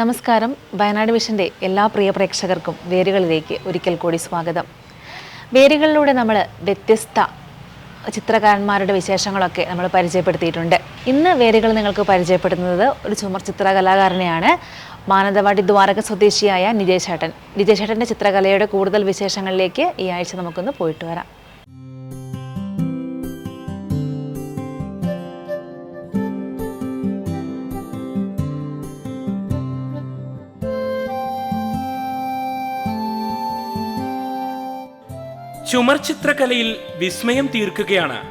നമസ്കാരം. വയനാട് വിഷന്റെ എല്ലാ പ്രിയ പ്രേക്ഷകർക്കും വേരുകളിലേക്ക് ഒരിക്കൽ കൂടി സ്വാഗതം. വേരുകളിലൂടെ നമ്മൾ വ്യത്യസ്ത ചിത്രകാരന്മാരുടെ വിശേഷങ്ങളൊക്കെ നമ്മൾ പരിചയപ്പെടുത്തിയിട്ടുണ്ട്. ഇന്ന് വേരുകൾ നിങ്ങൾക്ക് പരിചയപ്പെടുത്തുന്നത് ഒരു ചുമർ ചിത്രകലാകാരനെയാണ് മാനന്തവാടി ദ്വാരക സ്വദേശിയായ നിജേഷേട്ടൻ നിജേഷേട്ടന്റെ ചിത്രകലയുടെ കൂടുതൽ വിശേഷങ്ങളിലേക്ക് ഈ ആഴ്ച നമുക്കൊന്ന് പോയിട്ട് വരാം. ചുമർ ചിത്രകലയിൽ വിസ്മയം തീർക്കുകയാണ്.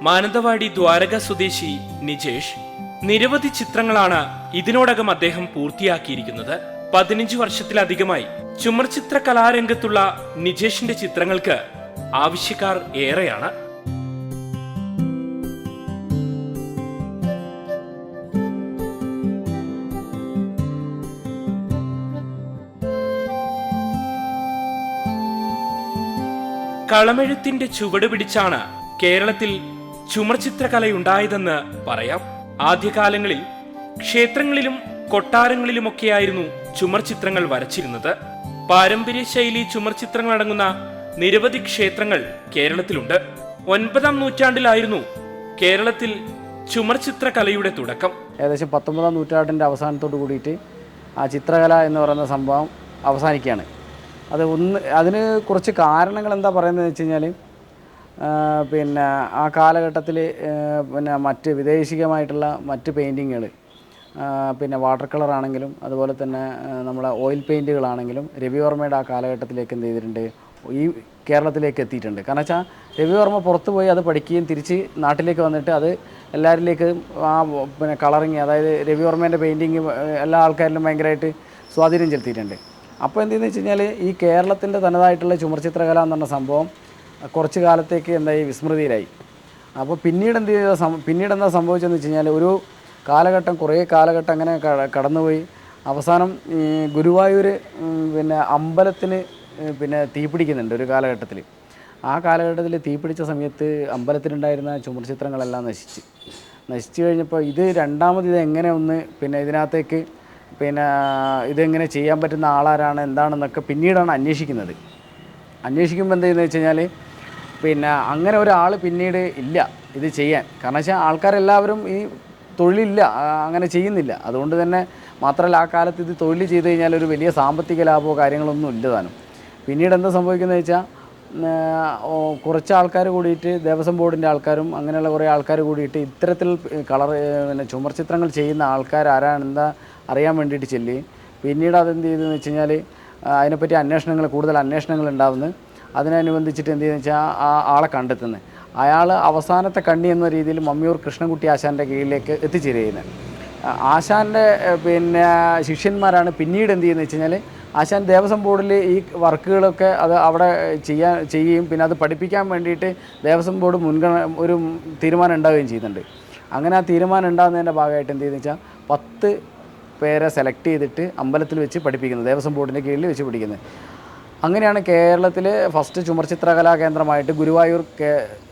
മാനന്തവാടി ദ്വാരക സ്വദേശി നിജേഷ്. നിരവധി ചിത്രങ്ങളാണ് ഇതിനോടകം അദ്ദേഹം പൂർത്തിയാക്കിയിരിക്കുന്നത്. പതിനഞ്ച് വർഷത്തിലധികമായി ചുമർ ചിത്ര കലാരംഗത്തുള്ള നിജേഷിന്റെ ചിത്രങ്ങൾക്ക് ആവശ്യക്കാർ ഏറെയാണ്. കളമെഴുത്തിന്റെ ചുവട് പിടിച്ചാണ് കേരളത്തിൽ ചുമർചിത്രകലയുണ്ടായതെന്ന് പറയാം. ആദ്യകാലങ്ങളിൽ ക്ഷേത്രങ്ങളിലും കൊട്ടാരങ്ങളിലുമൊക്കെയായിരുന്നു ചുമർചിത്രങ്ങൾ വരച്ചിരുന്നത്. പാരമ്പര്യ ശൈലി ചുമർചിത്രങ്ങൾ അടങ്ങുന്ന നിരവധി ക്ഷേത്രങ്ങൾ കേരളത്തിലുണ്ട്. ഒൻപതാം നൂറ്റാണ്ടിലായിരുന്നു കേരളത്തിൽ ചുമർചിത്രകലയുടെ തുടക്കം. ഏകദേശം പത്തൊമ്പതാം നൂറ്റാണ്ടിന്റെ അവസാനത്തോട് കൂടിയിട്ട് ആ ചിത്രകല എന്ന് പറയുന്ന സംഭവം അവസാനിക്കുകയാണ്. അത് ഒന്ന് അതിന് കുറച്ച് കാരണങ്ങൾ എന്താ പറയുന്നത് വെച്ച് കഴിഞ്ഞാൽ പിന്നെ ആ കാലഘട്ടത്തിൽ പിന്നെ മറ്റ് വിദേശികമായിട്ടുള്ള മറ്റ് പെയിന്റിങ്ങുകൾ പിന്നെ വാട്ടർ കളർ ആണെങ്കിലും അതുപോലെ തന്നെ ആ, നമ്മളെ ഓയിൽ പെയിന്റുകളാണെങ്കിലും രവിവർമ്മയുടെ ആ കാലഘട്ടത്തിലേക്ക് എന്ത് ചെയ്തിട്ടുണ്ട് ഈ കേരളത്തിലേക്ക് എത്തിയിട്ടുണ്ട്. കാരണം വെച്ചാൽ രവിവർമ്മ പുറത്ത് പോയി അത് പഠിക്കുകയും തിരിച്ച് നാട്ടിലേക്ക് വന്നിട്ട് അത് എല്ലാവരിലേക്കും ആ പിന്നെ കളറിങ് അതായത് രവിവർമ്മേന്റെ പെയിന്റിങ് എല്ലാ ആൾക്കാരിലും ഭയങ്കരമായിട്ട് സ്വാധീനം ചെലുത്തിയിട്ടുണ്ട്. അപ്പോൾ എന്തെന്ന് വെച്ച് കഴിഞ്ഞാൽ ഈ കേരളത്തിന്റെ തനതായിട്ടുള്ള ചുമർചിത്രകല എന്ന് പറഞ്ഞ സംഭവം കുറച്ച് കാലത്തേക്ക് എന്തായി വിസ്മൃതിയിലായി. അപ്പോൾ പിന്നീട് എന്ത് ചെയ്ത പിന്നീട് എന്താ സംഭവിച്ചതെന്ന് വെച്ച് കഴിഞ്ഞാൽ ഒരു കാലഘട്ടം കുറേ കാലഘട്ടം അങ്ങനെ കടന്നുപോയി. അവസാനം ഈ ഗുരുവായൂർ പിന്നെ അമ്പലത്തിന് പിന്നെ തീപിടിക്കുന്നുണ്ട് ഒരു കാലഘട്ടത്തിൽ ആ കാലഘട്ടത്തിൽ തീപിടിച്ച സമയത്ത് അമ്പലത്തിലുണ്ടായിരുന്ന ചുമർചിത്രങ്ങളെല്ലാം നശിച്ച്. നശിച്ചു കഴിഞ്ഞപ്പോൾ ഇത് രണ്ടാമത് ഇത് എങ്ങനെ ഒന്ന് പിന്നെ ഇതിനകത്തേക്ക് പിന്നെ ഇതെങ്ങനെ ചെയ്യാൻ പറ്റുന്ന ആളാരാണ് എന്താണെന്നൊക്കെ പിന്നീടാണ് അന്വേഷിക്കുന്നത്. അന്വേഷിക്കുമ്പോൾ എന്ത് ചെയ്യുന്നത് വെച്ച് കഴിഞ്ഞാൽ പിന്നെ അങ്ങനെ ഒരാൾ പിന്നീട് ഇല്ല ഇത് ചെയ്യാൻ. കാരണം വെച്ചാൽ ആൾക്കാരെല്ലാവരും ഈ തൊഴിലില്ല അങ്ങനെ ചെയ്യുന്നില്ല. അതുകൊണ്ട് തന്നെ മാത്രമല്ല ആ കാലത്ത് ഇത് തൊഴിൽ ചെയ്ത് കഴിഞ്ഞാൽ ഒരു വലിയ സാമ്പത്തിക ലാഭമോ കാര്യങ്ങളൊന്നും ഇല്ല താനും. പിന്നീട് എന്താ സംഭവിക്കുന്നത് വെച്ചാൽ കുറച്ച് ആൾക്കാർ കൂടിയിട്ട് ദേവസ്വം ബോർഡിന്റെ ആൾക്കാരും അങ്ങനെയുള്ള കുറേ ആൾക്കാർ കൂടിയിട്ട് ഇത്തരത്തിൽ കളർ പിന്നെ ചുമർ ചിത്രങ്ങൾ ചെയ്യുന്ന ആൾക്കാർ ആരാണ് എന്താ അറിയാൻ വേണ്ടിയിട്ട് ചെല്ലുകയും പിന്നീട് അതെന്ത് ചെയ്തെന്ന് വെച്ച് കഴിഞ്ഞാൽ അതിനെപ്പറ്റി അന്വേഷണങ്ങൾ കൂടുതൽ അന്വേഷണങ്ങൾ ഉണ്ടാവുന്നു. അതിനനുബന്ധിച്ചിട്ട് എന്ത് ചെയ്യുന്ന വെച്ചാൽ ആ ആളെ കണ്ടെത്തുന്നത് അയാൾ അവസാനത്തെ കണ്ണി എന്ന രീതിയിൽ മമ്മിയൂർ കൃഷ്ണൻകുട്ടി ആശാന്റെ കീഴിലേക്ക് എത്തിച്ചേരുന്നത് ആശാന്റെ പിന്നെ ശിഷ്യന്മാരാണ് പിന്നീട് എന്ത് ചെയ്യുന്നത് വെച്ച് കഴിഞ്ഞാൽ ആശാൻ ദേവസ്വം ബോർഡിൽ ഈ വർക്കുകളൊക്കെ അത് അവിടെ ചെയ്യാൻ ചെയ്യുകയും പിന്നെ അത് പഠിപ്പിക്കാൻ വേണ്ടിയിട്ട് ദേവസ്വം ബോർഡ് മുൻഗണന ഒരു തീരുമാനം ഉണ്ടാവുകയും ചെയ്യുന്നുണ്ട്. അങ്ങനെ ആ തീരുമാനം ഉണ്ടാകുന്നതിന്റെ ഭാഗമായിട്ട് എന്ത് ചെയ്യുന്നത് വെച്ചാൽ പത്ത് പേരെ സെലക്ട് ചെയ്തിട്ട് അമ്പലത്തിൽ വെച്ച് പഠിപ്പിക്കുന്നത് ദേവസ്വം ബോർഡിന്റെ കീഴിൽ വെച്ച് പഠിക്കുന്നത് അങ്ങനെയാണ് കേരളത്തിലെ ഫസ്റ്റ് ചുമർ ചിത്രകലാ കേന്ദ്രമായിട്ട് ഗുരുവായൂർ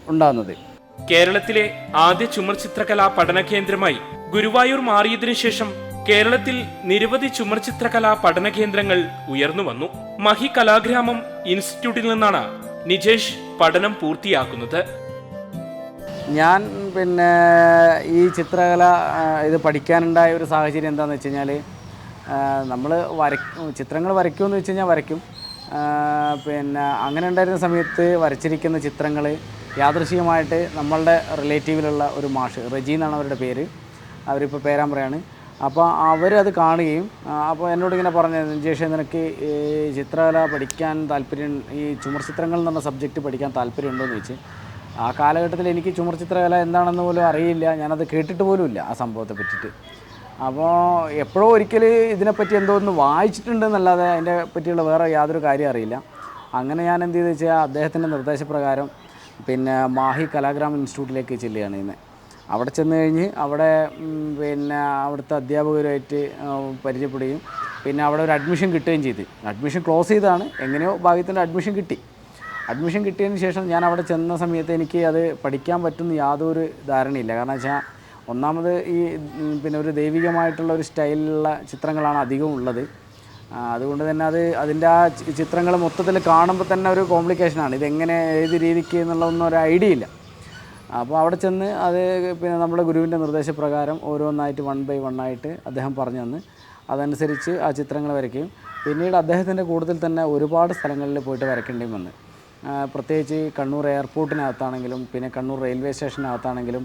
ഉണ്ടാകുന്നത്. കേരളത്തിലെ ആദ്യ ചുമർ ചിത്രകലാ പഠന കേന്ദ്രമായി ഗുരുവായൂർ മാറിയതിനു ശേഷം കേരളത്തിൽ നിരവധി ചുമർ ചിത്രകലാ പഠന കേന്ദ്രങ്ങൾ ഉയർന്നു വന്നു. മഹി കലാഗ്രാമം ഇൻസ്റ്റിറ്റ്യൂട്ടിൽ നിന്നാണ് നിജേഷ് പഠനം പൂർത്തിയാക്കുന്നത്. ഞാൻ പിന്നെ ഈ ചിത്രകല ഇത് പഠിക്കാനുണ്ടായ ഒരു സാഹചര്യം എന്താണെന്ന് വെച്ച് കഴിഞ്ഞാൽ നമ്മൾ വരയ്ക്കും ചിത്രങ്ങൾ വരയ്ക്കുമെന്ന് വെച്ച് കഴിഞ്ഞാൽ വരയ്ക്കും. പിന്നെ അങ്ങനെ ഉണ്ടായിരുന്ന സമയത്ത് വരച്ചിരിക്കുന്ന ചിത്രങ്ങൾ യാദൃശികമായിട്ട് നമ്മളുടെ റിലേറ്റീവിലുള്ള ഒരു മാഷ് റജി എന്നാണ് അവരുടെ പേര്. അവരിപ്പോൾ പേരാമ്പ്രയാണ്. അപ്പോൾ അവരത് കാണുകയും അപ്പോൾ എന്നോട് ഇങ്ങനെ പറഞ്ഞു ജേഷ നിനക്ക് ഈ ചിത്രകല പഠിക്കാൻ താല്പര്യം ഈ ചുമർ ചിത്രങ്ങൾ എന്ന് പറഞ്ഞ സബ്ജക്റ്റ് പഠിക്കാൻ താല്പര്യമുണ്ടോ എന്ന് ചോദിച്ച് ആ കാലഘട്ടത്തിൽ എനിക്ക് ചുമർ ചിത്രകല എന്താണെന്ന് പോലും അറിയില്ല. ഞാനത് കേട്ടിട്ട് പോലും ഇല്ല ആ സംഭവത്തെ പറ്റിയിട്ട്. അപ്പോൾ എപ്പോഴോ ഒരിക്കൽ ഇതിനെപ്പറ്റി എന്തോ ഒന്ന് വായിച്ചിട്ടുണ്ടെന്നല്ലാതെ അതിനെ പറ്റിയുള്ള വേറെ യാതൊരു കാര്യം അറിയില്ല. അങ്ങനെ ഞാൻ എന്ത് ചെയ്തെന്ന് വെച്ചാൽ അദ്ദേഹത്തിന്റെ നിർദ്ദേശപ്രകാരം പിന്നെ മാഹി കലാഗ്രാം ഇൻസ്റ്റിറ്റ്യൂട്ടിലേക്ക് ചെല്ലുകയാണ് ഇന്ന്. അവിടെ ചെന്ന് കഴിഞ്ഞ് അവിടെ പിന്നെ അവിടുത്തെ അധ്യാപകരുമായിട്ട് പരിചയപ്പെടുകയും പിന്നെ അവിടെ ഒരു അഡ്മിഷൻ കിട്ടുകയും ചെയ്തു. അഡ്മിഷൻ ക്ലോസ് ചെയ്താണ് എങ്ങനെയോ ഭാഗ്യത്തിന്റെ അഡ്മിഷൻ കിട്ടി. അഡ്മിഷൻ കിട്ടിയതിന് ശേഷം ഞാൻ അവിടെ ചെന്ന സമയത്ത് എനിക്ക് അത് പഠിക്കാൻ പറ്റുന്ന യാതൊരു ധാരണയില്ല. കാരണം വെച്ചാൽ ഒന്നാമത് ഈ പിന്നെ ഒരു ദൈവികമായിട്ടുള്ള ഒരു സ്റ്റൈലിലുള്ള ചിത്രങ്ങളാണ് അധികം ഉള്ളത്. അതുകൊണ്ട് തന്നെ അത് അതിന്റെ ആ ചിത്രങ്ങൾ മൊത്തത്തിൽ കാണുമ്പോൾ തന്നെ ഒരു കോംപ്ലിക്കേഷനാണ്. ഇതെങ്ങനെ ഏത് രീതിക്ക് എന്നുള്ളതൊന്നും ഒരു ഐഡിയ ഇല്ല. അപ്പോൾ അവിടെ ചെന്ന് അത് പിന്നെ നമ്മുടെ ഗുരുവിന്റെ നിർദ്ദേശപ്രകാരം ഓരോന്നായിട്ട് വൺ ബൈ വൺ ആയിട്ട് അദ്ദേഹം പറഞ്ഞു തന്ന്. അതനുസരിച്ച് ആ ചിത്രങ്ങൾ വരയ്ക്കും പിന്നീട് അദ്ദേഹത്തിന്റെ കൂടുതൽ തന്നെ ഒരുപാട് സ്ഥലങ്ങളിൽ പോയിട്ട് വരയ്ക്കേണ്ടി വന്ന്. പ്രത്യേകിച്ച് കണ്ണൂർ എയർപോർട്ടിനകത്താണെങ്കിലും പിന്നെ കണ്ണൂർ റെയിൽവേ സ്റ്റേഷനകത്താണെങ്കിലും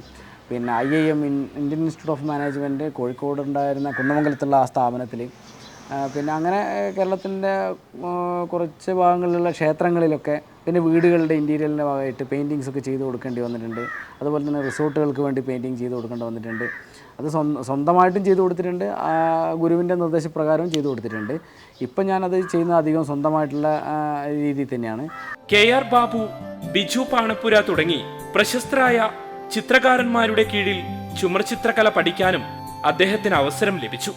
പിന്നെ I I M Indian Institute of Management Kozhikode ഉണ്ടായിരുന്ന കുന്നമംഗലത്തുള്ള ആ സ്ഥാപനത്തിൽ പിന്നെ അങ്ങനെ കേരളത്തിന്റെ കുറച്ച് ഭാഗങ്ങളിലുള്ള ക്ഷേത്രങ്ങളിലൊക്കെ പിന്നെ വീടുകളുടെ ഇന്റീരിയലിന്റെ ഭാഗമായിട്ട് പെയിന്റിങ്സ് ഒക്കെ ചെയ്ത് കൊടുക്കേണ്ടി വന്നിട്ടുണ്ട്. അതുപോലെ തന്നെ റിസോർട്ടുകൾക്ക് വേണ്ടി പെയിന്റിങ് ചെയ്ത് കൊടുക്കേണ്ടി വന്നിട്ടുണ്ട്. അത് സ്വന്തമായിട്ടും ചെയ്ത് കൊടുത്തിട്ടുണ്ട്. ഗുരുവിന്റെ നിർദ്ദേശപ്രകാരവും ചെയ്ത് കൊടുത്തിട്ടുണ്ട്. ഇപ്പം ഞാനത് ചെയ്യുന്ന അധികം സ്വന്തമായിട്ടുള്ള രീതിയിൽ തന്നെയാണ്. കെ ആർ ബാബു ബിജു പാണപ്പുര തുടങ്ങി. പ്രശസ്തരായ ചിത്രകാരന്മാരുടെ കീഴിൽ ചുമർ ചിത്രകല പഠിക്കാനും അദ്ദേഹത്തിന് അവസരം ലഭിച്ചു.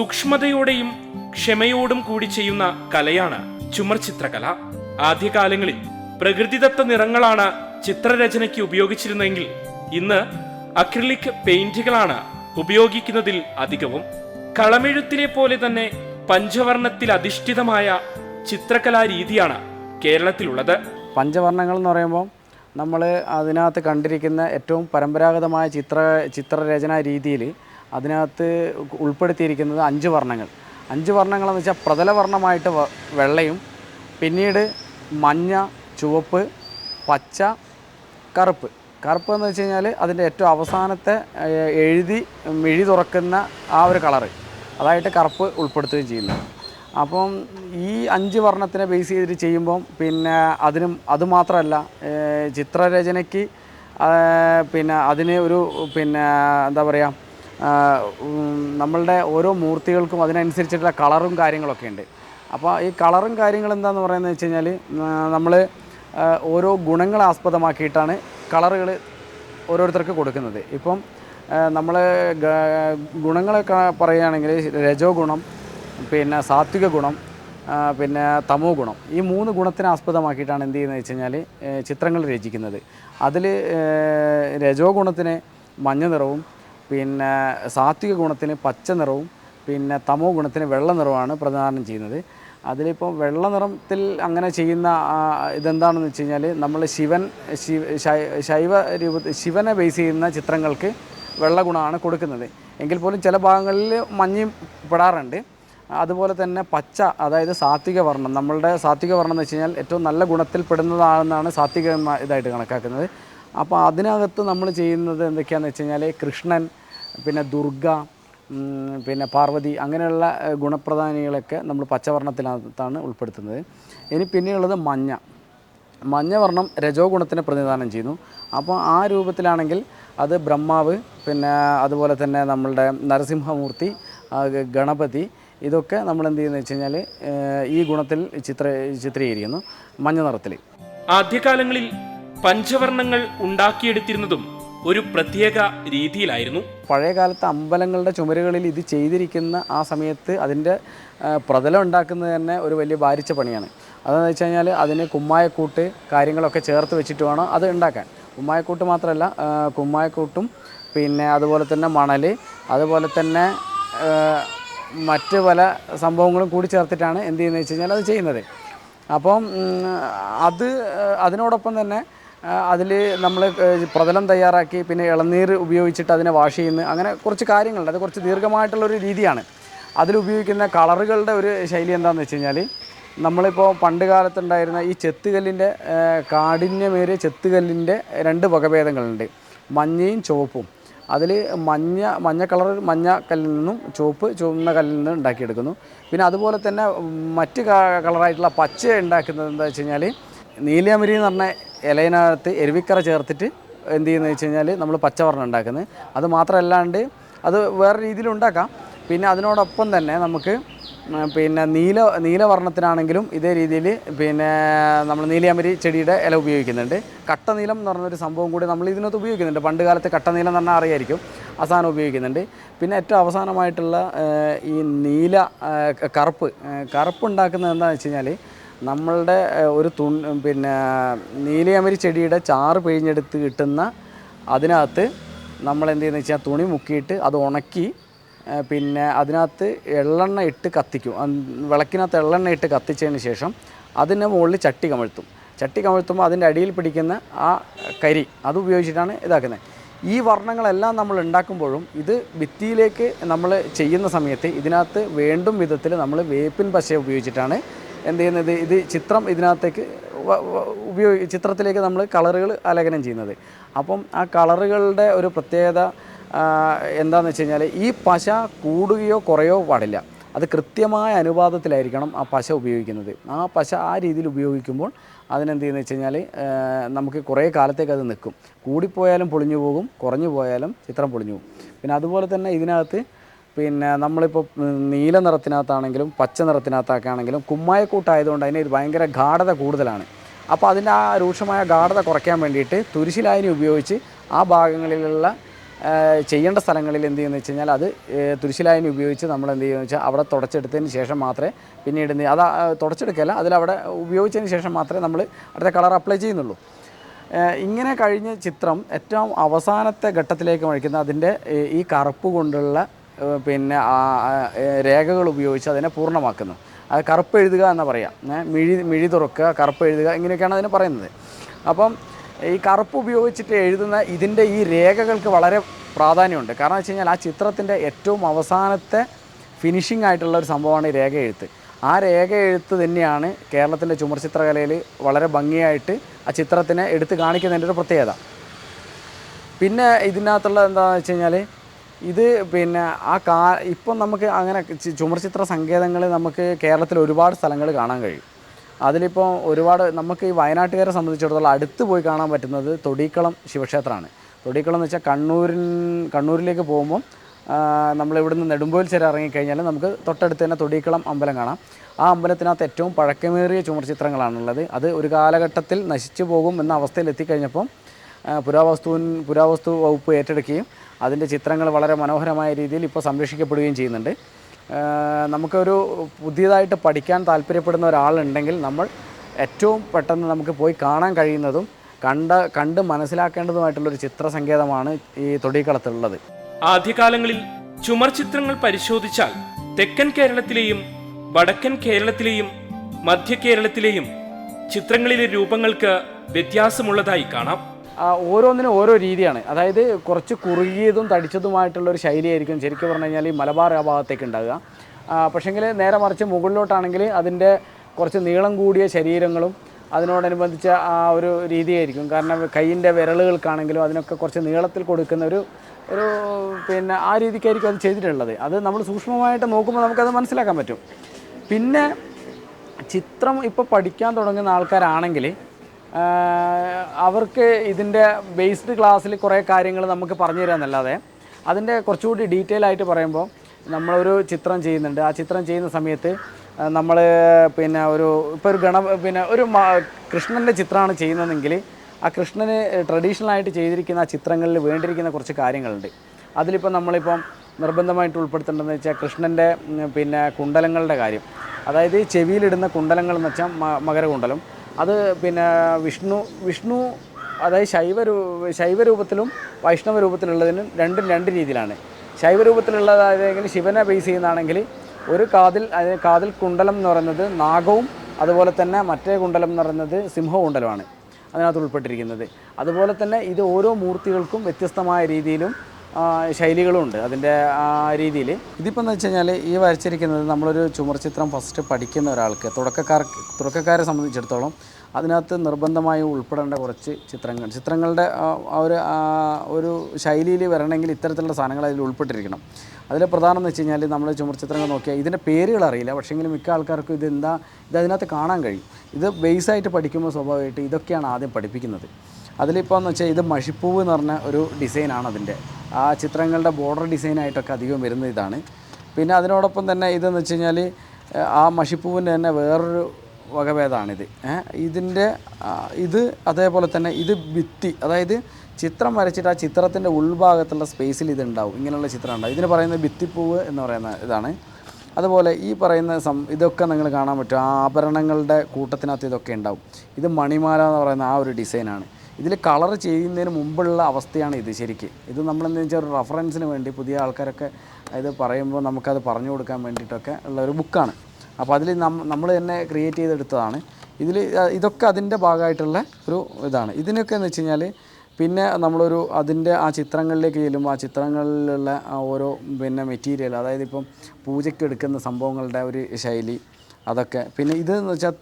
സൂക്ഷ്മതയോടെയും ക്ഷമയോടും കൂടി ചെയ്യുന്ന കലയാണ് ചുമർ ചിത്രകല. ആദ്യകാലങ്ങളിൽ പ്രകൃതിദത്ത നിറങ്ങളാണ് ചിത്രരചനയ്ക്ക് ഉപയോഗിച്ചിരുന്നെങ്കിൽ ഇന്ന് അക്രിലിക് പെയിന്റുകളാണ് ഉപയോഗിക്കുന്നതിൽ അധികവും. കളമെഴുത്തിനെ പോലെ തന്നെ പഞ്ചവർണത്തിൽ അധിഷ്ഠിതമായ ചിത്രകലാ രീതിയാണ് കേരളത്തിലുള്ളത്. പഞ്ചവർണങ്ങൾ എന്ന് പറയുമ്പോൾ നമ്മൾ അതിനകത്ത് കണ്ടിരിക്കുന്ന ഏറ്റവും പരമ്പരാഗതമായ ചിത്ര ചിത്രരചനാ രീതിയിൽ അതിനകത്ത് ഉൾപ്പെടുത്തിയിരിക്കുന്നത് അഞ്ച് വർണങ്ങൾ. അഞ്ച് വർണങ്ങളെന്ന് വെച്ചാൽ പ്രതലവർണമായിട്ട് വെള്ളയും പിന്നീട് മഞ്ഞ ചുവപ്പ് പച്ച കറുപ്പ്. കറുപ്പ് എന്ന് വെച്ച് കഴിഞ്ഞാൽ അതിന്റെ ഏറ്റവും അവസാനത്തെ എഴുതി മിഴി തുറക്കുന്ന ആ ഒരു കളറ്. അതായിട്ട് കറുപ്പ് ഉൾപ്പെടുത്തുകയും ചെയ്യുന്നു. അപ്പം ഈ അഞ്ച് വർണത്തിനെ ബേസ് ചെയ്തിട്ട് ചെയ്യുമ്പം പിന്നെ അതിനും അതുമാത്രമല്ല ചിത്രരചനയ്ക്ക് പിന്നെ അതിന് ഒരു പിന്നെ എന്താ പറയുക നമ്മളുടെ ഓരോ മൂർത്തികൾക്കും അതിനനുസരിച്ചിട്ടുള്ള കളറും കാര്യങ്ങളൊക്കെ ഉണ്ട്. അപ്പോൾ ഈ കളറും കാര്യങ്ങളും എന്താണെന്ന് പറയുന്നത് വെച്ച് കഴിഞ്ഞാൽ നമ്മൾ ഓരോ ഗുണങ്ങളെ ആസ്പദമാക്കിയിട്ടാണ് കളറുകൾ ഓരോരുത്തർക്ക് കൊടുക്കുന്നത്. ഇപ്പം നമ്മൾ ഗുണങ്ങളൊക്കെ പറയുകയാണെങ്കിൽ രജോ ഗുണം പിന്നെ സാത്വിക ഗുണം പിന്നെ തമോ ഗുണം ഈ മൂന്ന് ഗുണത്തിനെ ആസ്പദമാക്കിയിട്ടാണ് എന്ത് ചെയ്യുന്നത് വെച്ച് കഴിഞ്ഞാൽ ചിത്രങ്ങൾ രചിക്കുന്നത്. അതിൽ രജോ ഗുണത്തിന് മഞ്ഞ നിറവും പിന്നെ സാത്വിക ഗുണത്തിന് പച്ച നിറവും പിന്നെ തമോ ഗുണത്തിന് വെള്ള നിറവുമാണ് പ്രദാനം ചെയ്യുന്നത്. അതിലിപ്പോൾ വെള്ള നിറത്തിൽ അങ്ങനെ ചെയ്യുന്ന ഇതെന്താണെന്ന് വെച്ച് കഴിഞ്ഞാൽ നമ്മൾ ശിവൻ ശിവ ശൈവ രൂപ ശിവനെ ബേസ് ചെയ്യുന്ന ചിത്രങ്ങൾക്ക് വെള്ള ഗുണമാണ് കൊടുക്കുന്നത്. എങ്കിൽ പോലും ചില ഭാഗങ്ങളിൽ മഞ്ഞയും പെടാറുണ്ട്. അതുപോലെ തന്നെ പച്ച അതായത് സാത്വിക വർണം നമ്മളുടെ സാത്വിക വർണം എന്ന് വെച്ച് കഴിഞ്ഞാൽ ഏറ്റവും നല്ല ഗുണത്തിൽ പെടുന്നതാണെന്നാണ് സാത്വിക ഇതായിട്ട് കണക്കാക്കുന്നത്. അപ്പോൾ അതിനകത്ത് നമ്മൾ ചെയ്യുന്നത് എന്തൊക്കെയാണെന്ന് വെച്ച് കഴിഞ്ഞാൽ കൃഷ്ണൻ പിന്നെ ദുർഗ പിന്നെ പാർവതി അങ്ങനെയുള്ള ഗുണപ്രധാനികളൊക്കെ നമ്മൾ പച്ചവർണത്തിനകത്താണ് ഉൾപ്പെടുത്തുന്നത്. ഇനി പിന്നെയുള്ളത് മഞ്ഞ. മഞ്ഞവർണം രജോ ഗുണത്തിനെ പ്രതിനിധാനം ചെയ്യുന്നു. അപ്പോൾ ആ രൂപത്തിലാണെങ്കിൽ അത് ബ്രഹ്മാവ് പിന്നെ അതുപോലെ തന്നെ നമ്മളുടെ നരസിംഹമൂർത്തി ഗണപതി ഇതൊക്കെ നമ്മൾ എന്ത് ചെയ്യുന്നത് വെച്ച് കഴിഞ്ഞാൽ ഈ ഗുണത്തിൽ ചിത്ര ചിത്രീകരിക്കുന്നു മഞ്ഞ നിറത്തിൽ ആദ്യകാലങ്ങളിൽ പഞ്ചവർണങ്ങൾ ഉണ്ടാക്കിയെടുത്തിരുന്നതും ഒരു പ്രത്യേക രീതിയിലായിരുന്നു. പഴയ കാലത്ത് അമ്പലങ്ങളുടെ ചുമരുകളിൽ ഇത് ചെയ്തിരിക്കുന്ന ആ സമയത്ത് അതിന്റെ പ്രതലം ഉണ്ടാക്കുന്നത് തന്നെ ഒരു വലിയ ഭാരിച്ച പണിയാണ്. അതെന്ന് വെച്ച് കഴിഞ്ഞാൽ അതിന് കുമ്മായക്കൂട്ട് കാര്യങ്ങളൊക്കെ ചേർത്ത് വെച്ചിട്ട് വേണം അത് ഉണ്ടാക്കാൻ. കുമ്മായക്കൂട്ട് മാത്രമല്ല കുമ്മായക്കൂട്ടും പിന്നെ അതുപോലെ തന്നെ മണൽ അതുപോലെ തന്നെ മറ്റ് പല സംഭവങ്ങളും കൂടി ചേർത്തിട്ടാണ് എന്ത് ചെയ്യുന്നത് വെച്ച് കഴിഞ്ഞാൽ അത് ചെയ്യുന്നത്. അപ്പം അത് അതിനോടൊപ്പം തന്നെ അതിൽ നമ്മൾ പ്രതലം തയ്യാറാക്കി പിന്നെ ഇളനീർ ഉപയോഗിച്ചിട്ട് അതിനെ വാഷ് ചെയ്യുന്നു അങ്ങനെ കുറച്ച് കാര്യങ്ങളുണ്ട്. അത് കുറച്ച് ദീർഘമായിട്ടുള്ളൊരു രീതിയാണ്. അതിലുപയോഗിക്കുന്ന കളറുകളുടെ ഒരു ശൈലി എന്താണെന്ന് വെച്ച് കഴിഞ്ഞാൽ നമ്മളിപ്പോൾ പണ്ട് കാലത്തുണ്ടായിരുന്ന ഈ ചെത്തുകല്ലിന്റെ കാഠിന്യമേറിയ ചെത്തുകല്ലിന്റെ രണ്ട് വകഭേദങ്ങളുണ്ട്. മഞ്ഞയും ചുവപ്പും. അതിൽ മഞ്ഞ മഞ്ഞ കളർ മഞ്ഞ കല്ലിൽ നിന്നും ചുവപ്പ് ചുവന്ന കല്ലിൽ നിന്നും ഉണ്ടാക്കിയെടുക്കുന്നു. പിന്നെ അതുപോലെ തന്നെ മറ്റ് കളറായിട്ടുള്ള പച്ച ഉണ്ടാക്കുന്നത് എന്താ വെച്ച് കഴിഞ്ഞാൽ നീലയമരി എന്ന് പറഞ്ഞ ഇലയിനകത്ത് എരുവിക്കറ ചേർത്തിട്ട് എന്ത് ചെയ്യുന്നത് വെച്ച് കഴിഞ്ഞാൽ നമ്മൾ പച്ചവർണം ഉണ്ടാക്കുന്നത്. അത് മാത്രമല്ലാണ്ട് അത് വേറെ രീതിയിൽ ഉണ്ടാക്കാം. പിന്നെ അതിനോടൊപ്പം തന്നെ നമുക്ക് പിന്നെ നീല നീലവർണത്തിനാണെങ്കിലും ഇതേ രീതിയിൽ പിന്നെ നമ്മൾ നീലയമരി ചെടിയുടെ ഇല ഉപയോഗിക്കുന്നുണ്ട്. കട്ടനീലം എന്ന് പറഞ്ഞൊരു സംഭവം കൂടി നമ്മൾ ഇതിനകത്ത് ഉപയോഗിക്കുന്നുണ്ട്. പണ്ട് കാലത്ത് കട്ടനീലം എന്ന് പറഞ്ഞാൽ അറിയായിരിക്കും. ആ സാധനം ഉപയോഗിക്കുന്നുണ്ട്. പിന്നെ ഏറ്റവും അവസാനമായിട്ടുള്ള ഈ നീല കറുപ്പ് കറുപ്പ് ഉണ്ടാക്കുന്നത് എന്താണെന്ന് വെച്ച് കഴിഞ്ഞാൽ നമ്മളുടെ ഒരു തു പിന്നെ നീലയമരി ചെടിയുടെ ചാറ് പിഴിഞ്ഞെടുത്ത് കിട്ടുന്ന അതിനകത്ത് നമ്മൾ എന്ത് ചെയ്യുന്നത് വെച്ചാൽ തുണി മുക്കിയിട്ട് അത് ഉണക്കി പിന്നെ അതിനകത്ത് എള്ളെണ്ണ ഇട്ട് കത്തിക്കും. വിളക്കിനകത്ത് എള്ളെണ്ണ ഇട്ട് കത്തിച്ചതിന് ശേഷം അതിന്റെ മുകളിൽ ചട്ടി കമഴ്ത്തും. ചട്ടി കമഴ്ത്തുമ്പോൾ അതിന്റെ അടിയിൽ പിടിക്കുന്ന ആ കരി അത് ഉപയോഗിച്ചിട്ടാണ് ഇതാക്കുന്നത്. ഈ വർണങ്ങളെല്ലാം നമ്മൾ ഉണ്ടാക്കുമ്പോഴും ഇത് ഭിത്തിയിലേക്ക് നമ്മൾ ചെയ്യുന്ന സമയത്ത് ഇതിനകത്ത് വേണ്ടും വിധത്തിൽ നമ്മൾ വേപ്പിൻ പശ ഉപയോഗിച്ചിട്ടാണ് എന്ത് ചെയ്യുന്നത്? ഇത് ചിത്രം ഇതിനകത്തേക്ക് ഉപയോഗി ചിത്രത്തിലേക്ക് നമ്മൾ കളറുകൾ ആലേഖനം ചെയ്യുന്നത്. അപ്പം ആ കളറുകളുടെ ഒരു പ്രത്യേകത എന്താണെന്ന് വെച്ച് കഴിഞ്ഞാൽ ഈ പശ കൂടുകയോ കുറയോ പാടില്ല. അത് കൃത്യമായ അനുപാതത്തിലായിരിക്കണം ആ പശ ഉപയോഗിക്കുന്നത്. ആ പശ ആ രീതിയിൽ ഉപയോഗിക്കുമ്പോൾ അതിനെന്ത് ചെയ്യുന്നത് വെച്ച് കഴിഞ്ഞാൽ നമുക്ക് കുറേ കാലത്തേക്ക് അത് നിൽക്കും കൂടിപ്പോയാലും പൊളിഞ്ഞു പോകും കുറഞ്ഞു പോയാലും ചിത്രം പൊളിഞ്ഞു പോകും. പിന്നെ അതുപോലെ തന്നെ ഇതിനകത്ത് പിന്നെ നമ്മളിപ്പോൾ നീല നിറത്തിനകത്താണെങ്കിലും പച്ച നിറത്തിനകത്തൊക്കെ ആണെങ്കിലും കുമ്മായക്കൂട്ടായതുകൊണ്ട് അതിന് ഭയങ്കര ഗാഠത കൂടുതലാണ്. അപ്പോൾ അതിന്റെ ആ രൂക്ഷമായ ഗാഠത കുറയ്ക്കാൻ വേണ്ടിയിട്ട് തുരിശിലായനി ഉപയോഗിച്ച് ആ ഭാഗങ്ങളിലുള്ള ചെയ്യേണ്ട സ്ഥലങ്ങളിൽ എന്ത് ചെയ്യുന്നു വെച്ച് കഴിഞ്ഞാൽ അത് തുരിശിലായനി ഉപയോഗിച്ച് നമ്മൾ എന്ത് ചെയ്യുന്നത് വെച്ചാൽ അവിടെ തുടച്ചെടുത്തതിന് ശേഷം മാത്രമേ പിന്നീട് അത് തുടച്ചെടുക്കല്ല അതിലവിടെ ഉപയോഗിച്ചതിന് ശേഷം മാത്രമേ നമ്മൾ അടുത്ത കളർ അപ്ലൈ ചെയ്യുന്നുള്ളൂ. ഇങ്ങനെ കഴിഞ്ഞ ചിത്രം ഏറ്റവും അവസാനത്തെ ഘട്ടത്തിലേക്ക് വഴിക്കുന്ന അതിന്റെ ഈ കറുപ്പ് കൊണ്ടുള്ള പിന്നെ രേഖകൾ ഉപയോഗിച്ച് അതിനെ പൂർണമാക്കുന്നു. അത് കറുപ്പ് എഴുതുക എന്ന് പറയാം. മിഴി മിഴി തുറക്കുക കറുപ്പ് എഴുതുക ഇങ്ങനെയൊക്കെയാണ് അതിന് പറയുന്നത്. അപ്പം ഈ കറുപ്പ് ഉപയോഗിച്ചിട്ട് എഴുതുന്ന ഇതിന്റെ ഈ രേഖകൾക്ക് വളരെ പ്രാധാന്യമുണ്ട്. കാരണം വെച്ച് കഴിഞ്ഞാൽ ആ ചിത്രത്തിന്റെ ഏറ്റവും അവസാനത്തെ ഫിനിഷിംഗ് ആയിട്ടുള്ള ഒരു സംഭവമാണ് ഈ രേഖ എഴുത്ത്. ആ രേഖ എഴുത്ത് തന്നെയാണ് കേരളത്തിന്റെ ചുമർ ചിത്രകലയിൽ വളരെ ഭംഗിയായിട്ട് ആ ചിത്രത്തിനെ എടുത്ത് കാണിക്കുന്നതിന്റെ ഒരു പ്രത്യേകത. പിന്നെ ഇതിനകത്തുള്ള എന്താണെന്ന് വെച്ച് കഴിഞ്ഞാൽ ഇത് പിന്നെ ആ കാ ഇപ്പം നമുക്ക് അങ്ങനെ ചുമർചിത്ര ചുമർ ചിത്ര സങ്കേതങ്ങൾ നമുക്ക് കേരളത്തിൽ ഒരുപാട് സ്ഥലങ്ങൾ കാണാൻ കഴിയും. അതിലിപ്പോൾ ഒരുപാട് നമുക്ക് ഈ വയനാട്ടുകാരെ സംബന്ധിച്ചിടത്തോളം അടുത്ത് പോയി കാണാൻ പറ്റുന്നത് തൊടീക്കളം ശിവക്ഷേത്രമാണ്. തൊടീക്കളം എന്ന് വെച്ചാൽ കണ്ണൂരിൻ കണ്ണൂരിലേക്ക് പോകുമ്പോൾ നമ്മളിവിടുന്ന് നെടുമ്പോയിൽ ചേര ഇറങ്ങിക്കഴിഞ്ഞാൽ നമുക്ക് തൊട്ടടുത്ത് തന്നെ തൊടീക്കളം അമ്പലം കാണാം. ആ അമ്പലത്തിനകത്ത് ഏറ്റവും പഴക്കമേറിയ ചുമർ ചിത്രങ്ങളാണുള്ളത്. അത് ഒരു കാലഘട്ടത്തിൽ നശിച്ചു പോകും എന്ന അവസ്ഥയിൽ എത്തിക്കഴിഞ്ഞപ്പം പുരാവസ്തുവിൻ പുരാവസ്തു വകുപ്പ് ഏറ്റെടുക്കുകയും അതിന്റെ ചിത്രങ്ങൾ വളരെ മനോഹരമായ രീതിയിൽ ഇപ്പോൾ സംരക്ഷിക്കപ്പെടുകയും ചെയ്യുന്നുണ്ട്. നമുക്കൊരു പുതിയതായിട്ട് പഠിക്കാൻ താല്പര്യപ്പെടുന്ന ഒരാളുണ്ടെങ്കിൽ നമ്മൾ ഏറ്റവും പെട്ടെന്ന് നമുക്ക് പോയി കാണാൻ കഴിയുന്നതും കണ്ട കണ്ട് മനസ്സിലാക്കേണ്ടതുമായിട്ടുള്ളൊരു ചിത്രസങ്കേതമാണ് ഈ തൊടിക്കളത്തുള്ളത് ആദ്യകാലങ്ങളിൽ ചുമർ ചിത്രങ്ങൾ പരിശോധിച്ചാൽ തെക്കൻ കേരളത്തിലെയും വടക്കൻ കേരളത്തിലെയും മധ്യ കേരളത്തിലെയും ചിത്രങ്ങളിലെ രൂപങ്ങൾക്ക് വ്യത്യാസമുള്ളതായി കാണാം. ഓരോന്നിനും ഓരോ രീതിയാണ്. അതായത് കുറച്ച് കുറുകിയതും തടിച്ചതുമായിട്ടുള്ള ഒരു ശൈലിയായിരിക്കും ശരിക്കും പറഞ്ഞു കഴിഞ്ഞാൽ ഈ മലബാർ ആ ഭാഗത്തേക്ക് ഉണ്ടാകുക പക്ഷേങ്കിൽ നേരെ മറിച്ച് മുകളിലോട്ടാണെങ്കിൽ അതിന്റെ കുറച്ച് നീളം കൂടിയ ശരീരങ്ങളും അതിനോടനുബന്ധിച്ച ആ ഒരു രീതിയായിരിക്കും. കാരണം കൈയിന്റെ വിരലുകൾക്കാണെങ്കിലും അതിനൊക്കെ കുറച്ച് നീളത്തിൽ കൊടുക്കുന്ന ഒരു ഒരു പിന്നെ ആ രീതിക്കായിരിക്കും അത് ചെയ്തിട്ടുള്ളത്. അത് നമ്മൾ സൂക്ഷ്മമായിട്ട് നോക്കുമ്പോൾ നമുക്കത് മനസ്സിലാക്കാൻ പറ്റും. പിന്നെ ചിത്രം ഇപ്പോൾ പഠിക്കാൻ തുടങ്ങുന്ന ആൾക്കാരാണെങ്കിൽ അവർക്ക് ഇതിന്റെ ബേസ്ഡ് ക്ലാസ്സിൽ കുറേ കാര്യങ്ങൾ നമുക്ക് പറഞ്ഞു തരാമെന്നല്ലാതെ അതിന്റെ കുറച്ചുകൂടി ഡീറ്റെയിൽ ആയിട്ട് പറയുമ്പോൾ നമ്മളൊരു ചിത്രം ചെയ്യുന്നുണ്ട്. ആ ചിത്രം ചെയ്യുന്ന സമയത്ത് നമ്മൾ പിന്നെ ഒരു ഇപ്പോൾ ഒരു ഗണ പിന്നെ ഒരു കൃഷ്ണന്റെ ചിത്രമാണ് ചെയ്യുന്നതെങ്കിൽ ആ കൃഷ്ണന് ട്രഡീഷണൽ ആയിട്ട് ചെയ്തിരിക്കുന്ന ആ ചിത്രങ്ങളിൽ വേണ്ടിയിരിക്കുന്ന കുറച്ച് കാര്യങ്ങളുണ്ട്. അതിലിപ്പോൾ നമ്മളിപ്പം നിർബന്ധമായിട്ട് ഉൾപ്പെടുത്തേണ്ടതെന്ന് വെച്ചാൽ കൃഷ്ണന്റെ പിന്നെ കുണ്ടലങ്ങളുടെ കാര്യം. അതായത് ചെവിയിലിടുന്ന കുണ്ടലങ്ങൾ എന്ന് വെച്ചാൽ മകരകുണ്ടലം. അത് പിന്നെ വിഷ്ണു വിഷ്ണു അതായത് ശൈവ ശൈവരൂപത്തിലും വൈഷ്ണവ രൂപത്തിലുള്ളതിനും രണ്ടും രണ്ട് രീതിയിലാണ്. ശൈവരൂപത്തിലുള്ളതായെങ്കിൽ ശിവനെ ബേസ് ചെയ്യുന്നതാണെങ്കിൽ ഒരു കാതിൽ അതായത് കാതിൽ കുണ്ടലം എന്ന് പറയുന്നത് നാഗവും അതുപോലെ തന്നെ മറ്റേ കുണ്ടലം എന്ന് പറയുന്നത് സിംഹകുണ്ടലമാണ് അതിനകത്ത് ഉൾപ്പെട്ടിരിക്കുന്നത്. അതുപോലെ തന്നെ ഇത് ഓരോ മൂർത്തികൾക്കും വ്യത്യസ്തമായ രീതിയിലും ആ, ശൈലികളും ഉണ്ട് അതിന്റെ ആ രീതിയിൽ. ഇതിപ്പോൾ എന്ന് വെച്ച് കഴിഞ്ഞാൽ ഈ വരച്ചിരിക്കുന്നത് നമ്മളൊരു ചുമർ ചിത്രം ഫസ്റ്റ് പഠിക്കുന്ന ഒരാൾക്ക് തുടക്കക്കാർക്ക് തുടക്കക്കാരെ സംബന്ധിച്ചിടത്തോളം അതിനകത്ത് നിർബന്ധമായി ഉൾപ്പെടേണ്ട കുറച്ച് ചിത്രങ്ങൾ ചിത്രങ്ങളുടെ ഒരു ഒരു ശൈലിയിൽ വരണമെങ്കിൽ ഇത്തരത്തിലുള്ള സാധനങ്ങൾ അതിൽ ഉൾപ്പെട്ടിരിക്കണം. അതിൽ പ്രധാനം എന്ന് വെച്ച് കഴിഞ്ഞാൽ നമ്മൾ ചുമർ ചിത്രങ്ങൾ നോക്കിയാൽ ഇതിന്റെ പേരുകൾ അറിയില്ല പക്ഷേങ്കിൽ മിക്ക ആൾക്കാർക്കും ഇത് എന്താ ഇത് അതിനകത്ത് കാണാൻ കഴിയും. ഇത് ബേസായിട്ട് പഠിക്കുമ്പോൾ സ്വാഭാവികമായിട്ട് ഇതൊക്കെയാണ് ആദ്യം പഠിപ്പിക്കുന്നത്. അതിലിപ്പോൾ എന്ന് വെച്ചാൽ ഇത് മഷിപ്പൂവ് എന്ന് പറഞ്ഞ ഒരു ഡിസൈനാണ് അതിന്റെ. ആ ചിത്രങ്ങളുടെ ബോർഡർ ഡിസൈനായിട്ടൊക്കെ അധികം വരുന്ന ഇതാണ്. പിന്നെ അതിനോടൊപ്പം തന്നെ ഇതെന്ന് വെച്ച് കഴിഞ്ഞാൽ ആ മഷിപ്പൂവിന്റെ തന്നെ വേറൊരു വകഭേദമാണിത് ഇതിന്റെ ഇത് അതേപോലെ തന്നെ ഇത് ഭിത്തി അതായത് ചിത്രം വരച്ചിട്ട് ആ ചിത്രത്തിന്റെ ഉൾഭാഗത്തുള്ള സ്പേസിൽ ഇതുണ്ടാവും ഇങ്ങനെയുള്ള ചിത്രം ഉണ്ടാവും ഇതിന് പറയുന്നത് ഭിത്തിപ്പൂവ് എന്ന് പറയുന്ന ഇതാണ്. അതുപോലെ ഈ പറയുന്ന സം ഇതൊക്കെ നിങ്ങൾ കാണാൻ പറ്റും. ആഭരണങ്ങളുടെ കൂട്ടത്തിനകത്ത് ഇതൊക്കെ ഉണ്ടാവും. ഇത് മണിമാല എന്ന് പറയുന്ന ആ ഒരു ഡിസൈനാണ്. ഇതിൽ കളർ ചെയ്യുന്നതിന് മുമ്പുള്ള അവസ്ഥയാണ് ഇത് ശരിക്ക്. ഇത് നമ്മളെന്താ വെച്ചാൽ ഒരു റഫറൻസിന് വേണ്ടി പുതിയ ആൾക്കാരൊക്കെ ഇത് പറയുമ്പോൾ നമുക്കത് പറഞ്ഞു കൊടുക്കാൻ വേണ്ടിയിട്ടൊക്കെ ഉള്ള ഒരു ബുക്കാണ്. അപ്പോൾ അതിൽ നമ്മൾ തന്നെ ക്രിയേറ്റ് ചെയ്തെടുത്തതാണ്. ഇതിൽ ഇതൊക്കെ അതിന്റെ ഭാഗമായിട്ടുള്ള ഒരു ഇതാണ്. ഇതിനൊക്കെ എന്ന് വെച്ച് കഴിഞ്ഞാൽ പിന്നെ നമ്മളൊരു അതിന്റെ ആ ചിത്രങ്ങളിലേക്ക് ചെല്ലുമ്പോൾ ആ ചിത്രങ്ങളിലുള്ള ഓരോ പിന്നെ മെറ്റീരിയൽ അതായത് ഇപ്പം പൂജയ്ക്ക് എടുക്കുന്ന സംഭവങ്ങളുടെ ഒരു ശൈലി അതൊക്കെ. പിന്നെ ഇത് എന്ന് വെച്ചാൽ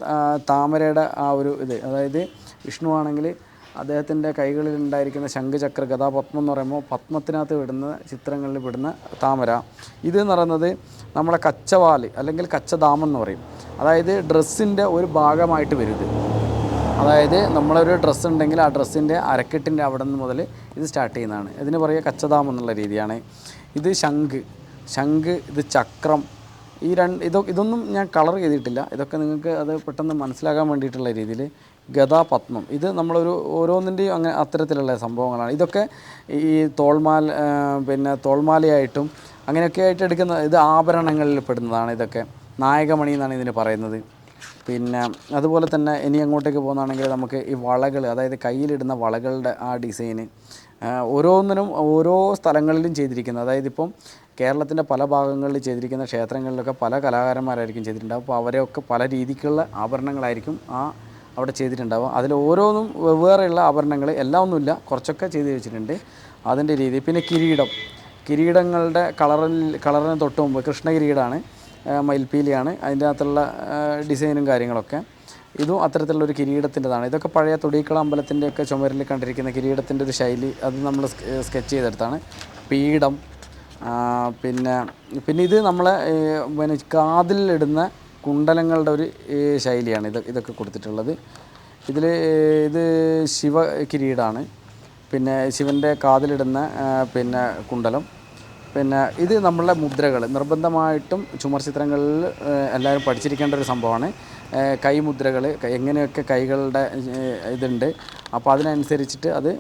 താമരയുടെ ആ ഒരു ഇത് അതായത് വിഷ്ണു ആണെങ്കിൽ അദ്ദേഹത്തിന്റെ കൈകളിൽ ഉണ്ടായിരിക്കുന്ന ശംഖുചക്ര ഗതാപത്മം എന്ന് പറയുമ്പോൾ പത്മത്തിനകത്ത് വിടുന്ന ചിത്രങ്ങളിൽ വിടുന്ന താമര. ഇത് എന്ന് പറയുന്നത് നമ്മുടെ കച്ചവാൽ അല്ലെങ്കിൽ കച്ചദാമം എന്ന് പറയും. അതായത് ഡ്രസ്സിന്റെ ഒരു ഭാഗമായിട്ട് വരും ഇത് അതായത് നമ്മളൊരു ഡ്രസ്സ് ഉണ്ടെങ്കിൽ ആ ഡ്രസ്സിന്റെ അരക്കെട്ടിന്റെ അവിടെ നിന്ന് മുതൽ ഇത് സ്റ്റാർട്ട് ചെയ്യുന്നതാണ്. ഇതിന് പറയുക കച്ചദാമം എന്നുള്ള രീതിയാണ്. ഇത് ശംഖ്. ശംഖ് ഇത് ചക്രം. ഈ രണ്ട് ഇതൊ ഇതൊന്നും ഞാൻ കളർ ചെയ്തിട്ടില്ല. ഇതൊക്കെ നിങ്ങൾക്ക് അത് പെട്ടെന്ന് മനസ്സിലാക്കാൻ വേണ്ടിയിട്ടുള്ള രീതിയിൽ ഗതാപത്മം ഇത് നമ്മളൊരു ഓരോന്നിന്റെയും അങ്ങനെ അത്തരത്തിലുള്ള സംഭവങ്ങളാണ്. ഇതൊക്കെ ഈ തോൾമാല പിന്നെ തോൾമാലയായിട്ടും അങ്ങനെയൊക്കെ ആയിട്ട് എടുക്കുന്ന ഇത് ആഭരണങ്ങളിൽ പെടുന്നതാണ് ഇതൊക്കെ. നായകമണി എന്നാണ് ഇതിന് പറയുന്നത്. പിന്നെ അതുപോലെ തന്നെ ഇനി അങ്ങോട്ടേക്ക് പോകുന്നതാണെങ്കിൽ നമുക്ക് ഈ വളകൾ അതായത് കയ്യിലിടുന്ന വളകളുടെ ആ ഡിസൈന് ഓരോന്നിനും ഓരോ സ്ഥലങ്ങളിലും ചെയ്തിരിക്കുന്നത്. അതായത് ഇപ്പം കേരളത്തിന്റെ പല ഭാഗങ്ങളിൽ ചെയ്തിരിക്കുന്ന ക്ഷേത്രങ്ങളിലൊക്കെ പല കലാകാരന്മാരായിരിക്കും ചെയ്തിട്ടുണ്ടാവും അപ്പോൾ അവരെയൊക്കെ പല രീതിക്കുള്ള ആഭരണങ്ങളായിരിക്കും ആ അവിടെ ചെയ്തിട്ടുണ്ടാവും. അതിൽ ഓരോന്നും വെവ്വേറെയുള്ള ആഭരണങ്ങൾ എല്ലാം ഒന്നുമില്ല. കുറച്ചൊക്കെ ചെയ്ത് വെച്ചിട്ടുണ്ട്. അതിന്റെ രീതി. പിന്നെ കിരീടം. കിരീടങ്ങളുടെ കളറിൽ കളറിന് തൊട്ട് മുമ്പ് കൃഷ്ണകിരീടമാണ് മയിൽപ്പീലിയാണ്. അതിന്റെ അകത്തുള്ള ഡിസൈനും കാര്യങ്ങളൊക്കെ. ഇതും അത്തരത്തിലുള്ളൊരു കിരീടത്തിന്റെതാണ്. ഇതൊക്കെ പഴയ തൊടിക്കള അമ്പലത്തിന്റെ ഒക്കെ ചുമരിൽ കണ്ടിരിക്കുന്ന കിരീടത്തിന്റെ ഒരു ശൈലി അത് നമ്മൾ സ്കെച്ച് ചെയ്തെടുത്താണ്. പീഠം പിന്നെ പിന്നെ ഇത് നമ്മളെ പിന്നെ കാതിലിടുന്ന കുണ്ടലങ്ങളുടെ ഒരു ശൈലിയാണ് ഇത് ഇതൊക്കെ കൊടുത്തിട്ടുള്ളത്. ഇതിൽ ഇത് ശിവ കിരീടാണ്. പിന്നെ ശിവന്റെ കാതിലിടുന്ന പിന്നെ കുണ്ടലം. പിന്നെ ഇത് നമ്മളുടെ മുദ്രകൾ നിർബന്ധമായിട്ടും ചുമർ ചിത്രങ്ങളിൽ എല്ലാവരും പഠിച്ചിരിക്കേണ്ട ഒരു സംഭവമാണ്. കൈമുദ്രകൾ എങ്ങനെയൊക്കെ കൈകളുടെ ഇതുണ്ട്. അപ്പോൾ അതിനനുസരിച്ചിട്ട് അത്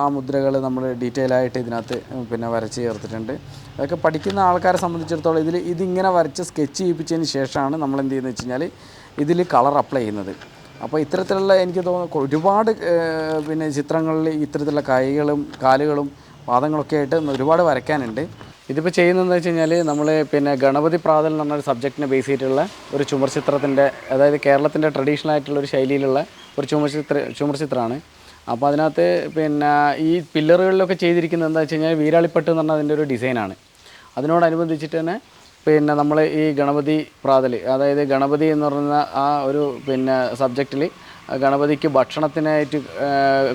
ആ മുദ്രകൾ നമ്മൾ ഡീറ്റെയിൽ ആയിട്ട് ഇതിനകത്ത് പിന്നെ വരച്ച് ചേർത്തിട്ടുണ്ട്. അതൊക്കെ പഠിക്കുന്ന ആൾക്കാരെ സംബന്ധിച്ചിടത്തോളം ഇതിൽ ഇതിങ്ങനെ വരച്ച് സ്കെച്ച് ചെയ്യിപ്പിച്ചതിന് ശേഷമാണ് നമ്മൾ എന്ത് ചെയ്യുന്നത് വെച്ച് കഴിഞ്ഞാൽ ഇതിൽ കളർ അപ്ലൈ ചെയ്യുന്നത്. അപ്പോൾ ഇത്തരത്തിലുള്ള എനിക്ക് തോന്നുന്നു ഒരുപാട് പിന്നെ ചിത്രങ്ങളിൽ ഇത്തരത്തിലുള്ള കൈകളും കാലുകളും പാദങ്ങളൊക്കെ ആയിട്ട് ഒരുപാട് വരയ്ക്കാനുണ്ട്. ഇതിപ്പോൾ ചെയ്യുന്നതെന്ന് വെച്ച് കഴിഞ്ഞാൽ നമ്മൾ പിന്നെ ഗണപതി പ്രാതൽ എന്ന് പറഞ്ഞൊരു സബ്ജക്റ്റിനെ ബേസ് ചെയ്തിട്ടുള്ള ഒരു ചുമർ ചിത്രത്തിന്റെ അതായത് കേരളത്തിന്റെ ട്രഡീഷണൽ ആയിട്ടുള്ള ഒരു ശൈലിയിലുള്ള ഒരു ചുമർ ചിത്ര ചുമർ ചിത്രമാണ്. അപ്പോൾ അതിനകത്ത് പിന്നെ ഈ പില്ലറുകളിലൊക്കെ ചെയ്തിരിക്കുന്നത് എന്താ വെച്ച് കഴിഞ്ഞാൽ വീരാളിപ്പട്ട് എന്ന് പറഞ്ഞ അതിന്റെ ഒരു ഡിസൈനാണ്. അതിനോടനുബന്ധിച്ചിട്ട് തന്നെ പിന്നെ നമ്മൾ ഈ ഗണപതി പ്രാതൽ അതായത് ഗണപതി എന്ന് പറയുന്ന ആ ഒരു പിന്നെ സബ്ജക്റ്റിൽ ഗണപതിക്ക് ഭക്ഷണത്തിനായിട്ട്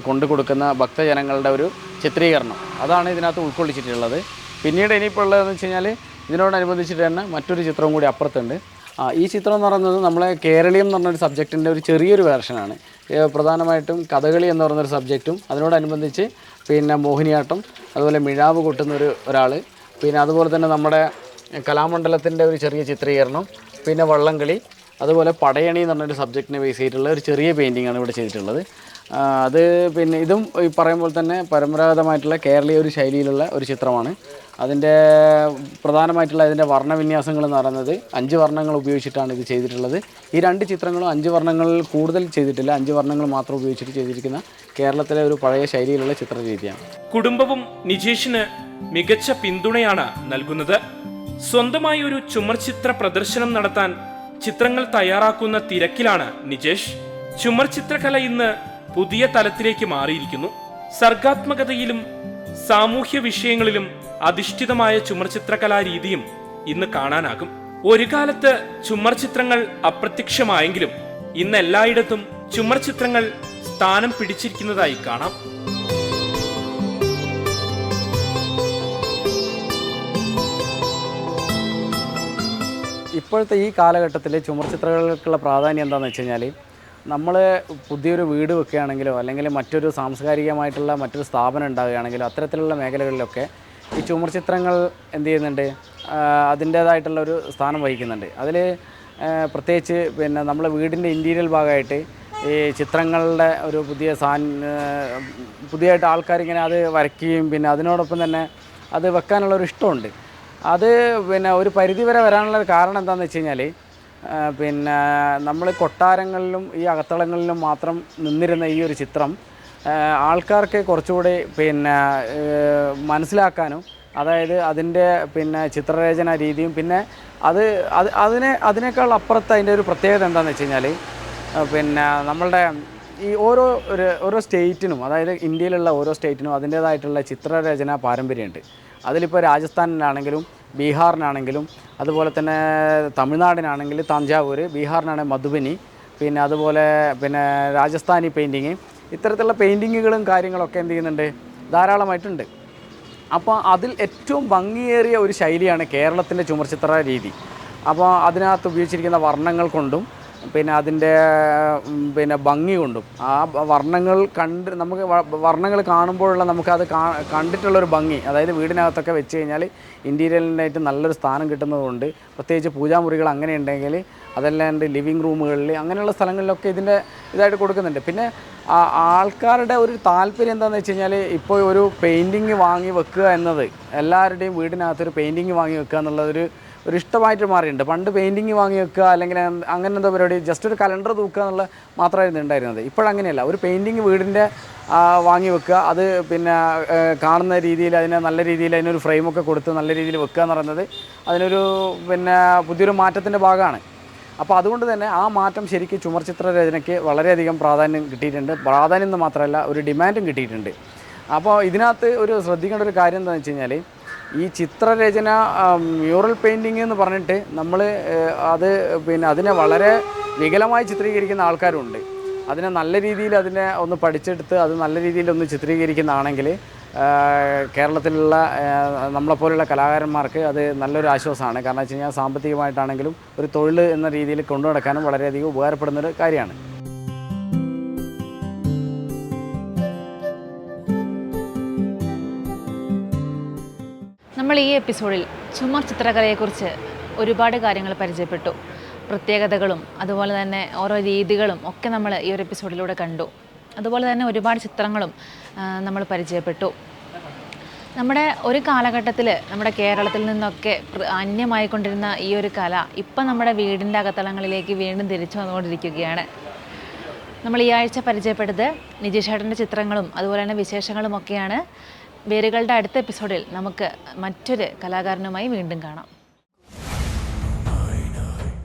കൊണ്ടു കൊടുക്കുന്ന ഭക്തജനങ്ങളുടെ ഒരു ചിത്രീകരണം. അതാണ് ഇതിനകത്ത് ഉൾക്കൊള്ളിച്ചിട്ടുള്ളത്. പിന്നീട് ഇനിയിപ്പോൾ ഉള്ളതെന്ന് വെച്ച് കഴിഞ്ഞാൽ ഇതിനോടനുബന്ധിച്ചിട്ട് തന്നെ മറ്റൊരു ചിത്രവും കൂടി അപ്പുറത്തുണ്ട്. ഈ ചിത്രം എന്ന് പറയുന്നത് നമ്മളെ കേരളീയം എന്ന് പറഞ്ഞൊരു സബ്ജക്റ്റിന്റെ ഒരു ചെറിയൊരു വേർഷനാണ് പ്രധാനമായിട്ടും കഥകളി എന്ന് പറയുന്നൊരു സബ്ജക്റ്റും അതിനോടനുബന്ധിച്ച് പിന്നെ മോഹിനിയാട്ടം അതുപോലെ മിഴാവ് കൊട്ടുന്ന ഒരു ഒരാൾ പിന്നെ അതുപോലെ തന്നെ നമ്മുടെ കലാമണ്ഡലത്തിന്റെ ഒരു ചെറിയ ചിത്രീകരണം പിന്നെ വള്ളംകളി അതുപോലെ പടയണി എന്ന് പറഞ്ഞൊരു സബ്ജക്റ്റിനെ ബേസ് ചെയ്തിട്ടുള്ള ഒരു ചെറിയ പെയിന്റിംഗ് ആണ് ഇവിടെ ചെയ്തിട്ടുള്ളത്. അത് പിന്നെ ഇതും ഈ പറയുമ്പോൾ തന്നെ പരമ്പരാഗതമായിട്ടുള്ള കേരളീയ ഒരു ശൈലിയിലുള്ള ഒരു ചിത്രമാണ്. അതിന്റെ പ്രധാനമായിട്ടുള്ള ഇതിന്റെ വർണവിന്യാസങ്ങൾ എന്ന് പറയുന്നത് അഞ്ച് വർണങ്ങൾ ഉപയോഗിച്ചിട്ടാണ് ഇത് ചെയ്തിട്ടുള്ളത്. ഈ രണ്ട് ചിത്രങ്ങളും അഞ്ച് വർണങ്ങളിൽ കൂടുതൽ ചെയ്തിട്ടില്ല. അഞ്ച് വർണങ്ങൾ മാത്രം ഉപയോഗിച്ചിട്ട് ചെയ്തിരിക്കുന്ന കേരളത്തിലെ ഒരു പഴയ ശൈലിയിലുള്ള ചിത്രരീതിയാണ്. കുടുംബവും നിജേഷിന് മികച്ച പിന്തുണയാണ് നൽകുന്നത്. സ്വന്തമായി ഒരു ചുമർ ചിത്ര പ്രദർശനം നടത്താൻ ചിത്രങ്ങൾ തയ്യാറാക്കുന്ന തിരക്കിലാണ് നിജേഷ്. ചുമർ ചിത്രകല ഇന്ന് പുതിയ തലത്തിലേക്ക് മാറിയിരിക്കുന്നു. സർഗാത്മകതയിലും സാമൂഹ്യ വിഷയങ്ങളിലും അധിഷ്ഠിതമായ ചുമർ ചിത്രകലാ രീതിയും ഇന്ന് കാണാനാകും. ഒരു കാലത്ത് ചുമർ ചിത്രങ്ങൾ അപ്രത്യക്ഷമായെങ്കിലും ഇന്ന് എല്ലായിടത്തും ചുമർ ചിത്രങ്ങൾ സ്ഥാനം പിടിച്ചിരിക്കുന്നതായി കാണാം. ഇപ്പോഴത്തെ ഈ കാലഘട്ടത്തിൽ ചുമർ ചിത്രങ്ങൾക്കുള്ള പ്രാധാന്യം എന്താണെന്ന് വെച്ച് കഴിഞ്ഞാൽ നമ്മൾ പുതിയൊരു വീട് വെക്കുകയാണെങ്കിലോ അല്ലെങ്കിൽ മറ്റൊരു സാംസ്കാരികമായിട്ടുള്ള മറ്റൊരു സ്ഥാപനം ഉണ്ടാവുകയാണെങ്കിലോ അത്തരത്തിലുള്ള മേഖലകളിലൊക്കെ ഈ ചുമർ ചിത്രങ്ങൾ എന്ത് ചെയ്യുന്നുണ്ട്? അതിന്റേതായിട്ടുള്ള ഒരു സ്ഥാനം വഹിക്കുന്നുണ്ട്. അതിൽ പ്രത്യേകിച്ച് പിന്നെ നമ്മളെ വീടിന്റെ ഇന്റീരിയൽ ഭാഗമായിട്ട് ഈ ചിത്രങ്ങളുടെ ഒരു പുതിയ സാൻ പുതിയതായിട്ട് ആൾക്കാരിങ്ങനെ അത് വരയ്ക്കുകയും പിന്നെ അതിനോടൊപ്പം തന്നെ അത് വെക്കാനുള്ള ഒരു ഇഷ്ടമുണ്ട്. അത് പിന്നെ ഒരു പരിധി വരെ വരാനുള്ള കാരണം എന്താണെന്ന് വെച്ച് കഴിഞ്ഞാൽ പിന്നെ നമ്മൾ കൊട്ടാരങ്ങളിലും ഈ അകത്തളങ്ങളിലും മാത്രം നിന്നിരുന്ന ഈ ഒരു ചിത്രം ആൾക്കാർക്ക് കുറച്ചുകൂടി പിന്നെ മനസ്സിലാക്കാനും അതായത് അതിന്റെ പിന്നെ ചിത്രരചന രീതിയും പിന്നെ അത് അത് അതിനെ അതിനേക്കാൾ അപ്പുറത്ത് അതിന്റെ ഒരു പ്രത്യേകത എന്താണെന്ന് വെച്ച് കഴിഞ്ഞാൽ പിന്നെ നമ്മളുടെ ഈ ഓരോ ഒരു ഓരോ സ്റ്റേറ്റിനും അതായത് ഇന്ത്യയിലുള്ള ഓരോ സ്റ്റേറ്റിനും അതിന്റേതായിട്ടുള്ള ചിത്രരചന പാരമ്പര്യമുണ്ട്. അതിലിപ്പോൾ രാജസ്ഥാനിലാണെങ്കിലും ബീഹാറിനാണെങ്കിലും അതുപോലെ തന്നെ തമിഴ്നാടിനാണെങ്കിൽ തഞ്ചാവൂർ ബീഹാറിനാണെങ്കിൽ മധുബനി പിന്നെ അതുപോലെ പിന്നെ രാജസ്ഥാനി പെയിന്റിങ് ഇത്തരത്തിലുള്ള പെയിന്റിങ്ങുകളും കാര്യങ്ങളൊക്കെ എന്ത് ചെയ്യുന്നുണ്ട്? ധാരാളമായിട്ടുണ്ട്. അപ്പോൾ അതിൽ ഏറ്റവും ഭംഗിയേറിയ ഒരു ശൈലിയാണ് കേരളത്തിന്റെ ചുമർചിത്ര രീതി. അപ്പോൾ അതിനകത്ത് ഉപയോഗിച്ചിരിക്കുന്ന വർണങ്ങൾ കൊണ്ടും പിന്നെ അതിന്റെ പിന്നെ ഭംഗി കൊണ്ടും ആ വർണങ്ങൾ കണ്ട് നമുക്ക് വർണങ്ങൾ കാണുമ്പോഴുള്ള നമുക്കത് കാ കണ്ടിട്ടുള്ളൊരു ഭംഗി അതായത് വീടിനകത്തൊക്കെ വെച്ച് കഴിഞ്ഞാൽ ഇന്റീരിയലിനായിട്ട് നല്ലൊരു സ്ഥാനം കിട്ടുന്നതുകൊണ്ട് പ്രത്യേകിച്ച് പൂജാമുറികൾ അങ്ങനെ ഉണ്ടെങ്കിൽ അതല്ലാണ്ട് ലിവിങ് റൂമുകളിൽ അങ്ങനെയുള്ള സ്ഥലങ്ങളിലൊക്കെ ഇതിന്റെ ഇതായിട്ട് കൊടുക്കുന്നുണ്ട്. പിന്നെ ആൾക്കാരുടെ ഒരു താല്പര്യം എന്താണെന്ന് വെച്ച് കഴിഞ്ഞാൽ ഇപ്പോൾ ഒരു പെയിന്റിങ് വാങ്ങി വെക്കുക എന്നത് എല്ലാവരുടെയും വീടിനകത്തൊരു പെയിന്റിങ് വാങ്ങി വെക്കുക എന്നുള്ളതൊരു ഒരു ഇഷ്ടമായിട്ട് മാറിയിട്ടുണ്ട്. പണ്ട് പെയിന്റിങ് വാങ്ങി വെക്കുക അല്ലെങ്കിൽ അങ്ങനെ എന്താ പരിപാടി ജസ്റ്റ് ഒരു കലണ്ടർ തൂക്കുക എന്നുള്ള മാത്രമായിരുന്നു ഉണ്ടായിരുന്നത്. ഇപ്പോഴങ്ങനെയല്ല ഒരു പെയിന്റിങ് വീടിന്റെ വാങ്ങി വെക്കുക അത് പിന്നെ കാണുന്ന രീതിയിൽ അതിനെ നല്ല രീതിയിൽ അതിനൊരു ഫ്രെയിമൊക്കെ കൊടുത്ത് നല്ല രീതിയിൽ വെക്കുക എന്ന് പറയുന്നത് അതിനൊരു പിന്നെ പുതിയൊരു മാറ്റത്തിന്റെ ഭാഗമാണ്. അപ്പോൾ അതുകൊണ്ട് തന്നെ ആ മാറ്റം ശരിക്കും ചുമർചിത്ര രചനയ്ക്ക് വളരെയധികം പ്രാധാന്യം കിട്ടിയിട്ടുണ്ട്. പ്രാധാന്യം എന്ന് മാത്രമല്ല ഒരു ഡിമാൻഡും കിട്ടിയിട്ടുണ്ട്. അപ്പോൾ ഇതിനകത്ത് ഒരു ശ്രദ്ധിക്കേണ്ട ഒരു കാര്യം എന്താണെന്ന് വെച്ച് കഴിഞ്ഞാൽ ഈ ചിത്രരചന മ്യൂറൽ പെയിന്റിങ് എന്ന് പറഞ്ഞിട്ട് നമ്മൾ അത് പിന്നെ അതിനെ വളരെ വികലമായി ചിത്രീകരിക്കുന്ന ആൾക്കാരുണ്ട്. അതിനെ നല്ല രീതിയിൽ അതിനെ ഒന്ന് പഠിച്ചെടുത്ത് അത് നല്ല രീതിയിൽ ഒന്ന് ചിത്രീകരിക്കുന്നതാണെങ്കിൽ കേരളത്തിലുള്ള നമ്മളെപ്പോലുള്ള കലാകാരന്മാർക്ക് അത് നല്ലൊരു ആശ്വാസമാണ്. കാരണം വെച്ച് കഴിഞ്ഞാൽ സാമ്പത്തികമായിട്ടാണെങ്കിലും ഒരു തൊഴിൽ എന്ന രീതിയിൽ കൊണ്ടു നടക്കാനും വളരെയധികം ഉപകാരപ്പെടുന്നൊരു കാര്യമാണ്. നമ്മൾ ഈ എപ്പിസോഡിൽ ചുമർ ചിത്രകലയെക്കുറിച്ച് ഒരുപാട് കാര്യങ്ങൾ പരിചയപ്പെട്ടു. പ്രത്യേകതകളും അതുപോലെ തന്നെ ഓരോ രീതികളും ഒക്കെ നമ്മൾ ഈ ഒരു എപ്പിസോഡിലൂടെ കണ്ടു. അതുപോലെ തന്നെ ഒരുപാട് ചിത്രങ്ങളും നമ്മൾ പരിചയപ്പെട്ടു. നമ്മുടെ ഒരു കാലഘട്ടത്തിൽ നമ്മുടെ കേരളത്തിൽ നിന്നൊക്കെ അന്യമായിക്കൊണ്ടിരുന്ന ഈ ഒരു കല ഇപ്പം നമ്മുടെ വീടിന്റെ അകത്തളങ്ങളിലേക്ക് വീണ്ടും തിരിച്ചു വന്നുകൊണ്ടിരിക്കുകയാണ്. നമ്മൾ ഈ ആഴ്ച പരിചയപ്പെട്ടത് നിജീഷേട്ടന്റെ ചിത്രങ്ങളും അതുപോലെ തന്നെ വിശേഷങ്ങളും ഒക്കെയാണ് വേരുകളുടെ അടുത്ത എപ്പിസോഡിൽ നമുക്ക് മറ്റൊരു കലാകാരനുമായി വീണ്ടും കാണാം.